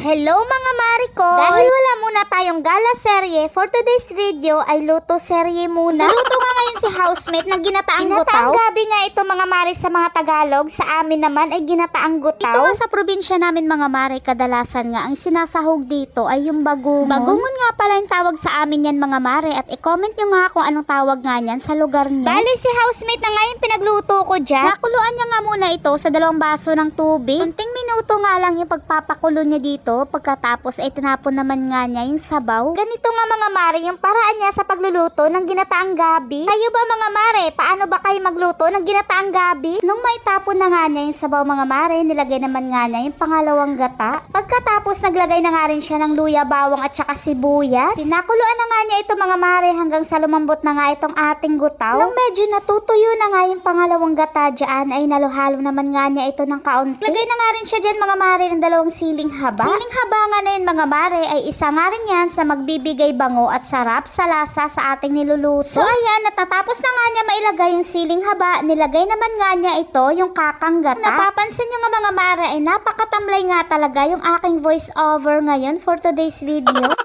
Hello mga Mariko! Dahil wala muna tayong gala serye, for today's video ay luto serye muna. Luto nga ngayon si housemate ng ginataang gutaw. Ginataang gabi nga ito mga Mari sa mga Tagalog. Sa amin naman ay ginataang gutaw. Ito nga sa probinsya namin mga Mari, kadalasan nga ang sinasahog dito ay yung bagungon. Bagungon nga pala yung tawag sa amin yan mga Mari at i-comment nyo nga kung anong tawag nga niyan sa lugar niyo. Bali si housemate na ngayon pinagluto ko dyan. Nakuluan niya nga muna ito sa dalawang baso ng tubig. Kunting minuto nga lang yung pagpapakulo niya dito. Pagkatapos ay tinapon naman nga niya yung sabaw. Ganito nga mga Mare yung paraan niya sa pagluluto ng ginataang gabi. Kayo ba mga Mare, paano ba kayo magluto ng ginataang gabi? Nung maitapon na nga niya yung sabaw mga Mare, nilagay naman nga niya yung pangalawang gata. Pagkatapos naglagay na nga rin siya ng luya, bawang at saka sibuyas. Pinakuluan na nga niya ito mga Mare hanggang sa lumambot na nga itong ating gutaw. Nung medyo natutuyo na nga yung pangalawang gata dyan, ay naluhalo naman nga niya ito ng kaunti. Lagay na nga rin siya dyan mga Mare ng dalawang siling haba. Haba nga na yun mga Mare ay isa nga rin yan sa magbibigay bango at sarap sa lasa sa ating niluluto. So ayan, natatapos na nga niya mailagay yung siling haba, nilagay naman nga niya ito yung kakang gata. Napapansin nyo nga mga Mare ay napakatamlay nga talaga yung aking voice over ngayon for today's video.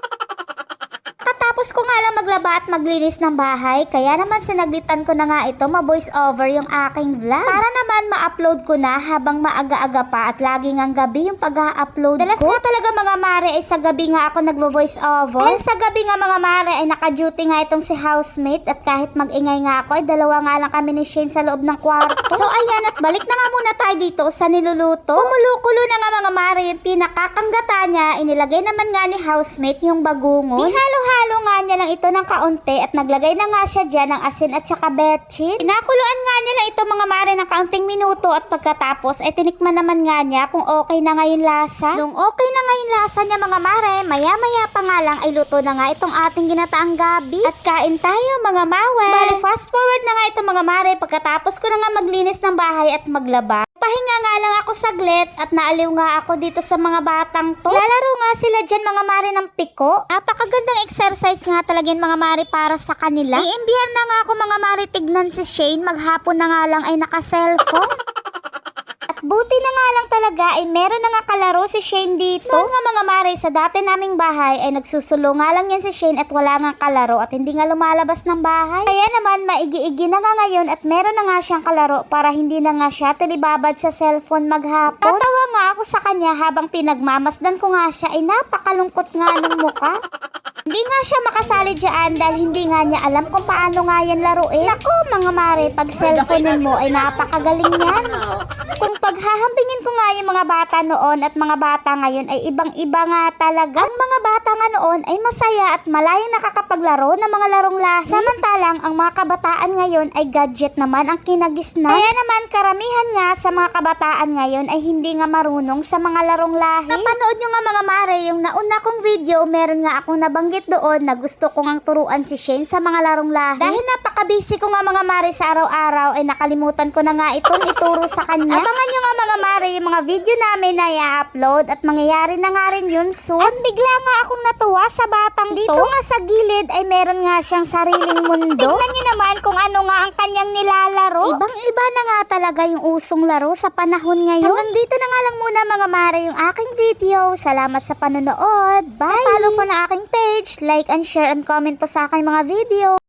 Maglaba at maglinis ng bahay, kaya naman sinaglitan ko na nga ito ma-voice over yung aking vlog. Para naman ma-upload ko na habang maaga-aga pa at laging ang gabi yung pag-upload ko. Dalas nga talaga mga mare ay sa gabi nga ako nagvo-voice over. Dahil sa gabi nga mga mare ay naka-duty nga itong si housemate at kahit mag-ingay nga ako ay dalawa nga lang kami ni Shane sa loob ng kwarto. so ayan at balik na nga muna tayo dito sa niluluto. Kumulo-kulo na nga mga mare yung pinakakanggata niya, inilagay naman nga ni housemate yung bagungon. Ihalo-halo lang ito ng kaunti at naglagay na nga siya dyan ng asin at saka betchin. Pinakuluan nga niya lang ito mga mare ng kaunting minuto at pagkatapos ay tinikman naman nga niya kung okay na nga lasa. Nung okay na nga lasa niya mga mare, maya-maya pa nga lang ay luto na nga itong ating ginataang gabi. At kain tayo mga mawe. Bali, fast forward na nga ito mga mare pagkatapos ko na nga maglinis ng bahay at maglaba. Pahinga nga lang ako saglit at naaliw nga ako dito sa mga batang to. Lalaro nga sila dyan mga mare ng piko. Napakagandang exercise nga talaga yung mga mare para sa kanila. Iimbiyar na nga ako mga mare tignan si Shane. Maghapon na nga lang ay naka-cellphone. Buti na nga lang talaga ay meron na nga kalaro si Shane dito. Noon nga mga mare, sa dati naming bahay ay nagsusulo nga lang yan si Shane at wala nga kalaro at hindi nga lumalabas ng bahay. Kaya naman maigi-igi na nga ngayon at meron na nga siyang kalaro para hindi na nga siya talibabad sa cellphone maghapon. Tatawa nga ako sa kanya habang pinagmamasdan ko nga siya ay napakalungkot nga ng muka. Hindi nga siya makasali dyan dahil hindi nga niya alam kung paano nga yan laruin. Nako mga mare, pag cellphone mo ay napakagaling yan. Kung paghahambingin ko nga yung mga bata noon at mga bata ngayon ay ibang-iba nga talaga. Ang mga bata nga noon ay masaya at malayong nakakapaglaro ng mga larong lahi. Samantalang ang mga kabataan ngayon ay gadget naman ang kinagisna. Kaya naman karamihan nga sa mga kabataan ngayon ay hindi nga marunong sa mga larong lahi. Napanood nyo nga mga mare, yung nauna kong video, meron nga akong nabanggit doon na gusto ko ngang turuan si Shane sa mga larong lahi. Dahil napaka-busy ko nga mga mare sa araw-araw ay nakalimutan ko na nga itong ituro sa kanya. Abangan nyo nga mga mare yung mga video namin na i-upload at mangyayari na nga rin yun soon. At bigla nga akong natuwa sa batang dito nga sa gilid ay meron nga siyang sariling mundo. Tignan nyo naman kung ano ang kanyang nilalaro. Ibang-iba na nga talaga yung usong laro sa panahon ngayon. Hanggang dito na nga lang muna mga mare yung aking video. Salamat sa panonood. Bye! Follow po na aking page, like and share and comment po sa aking mga video.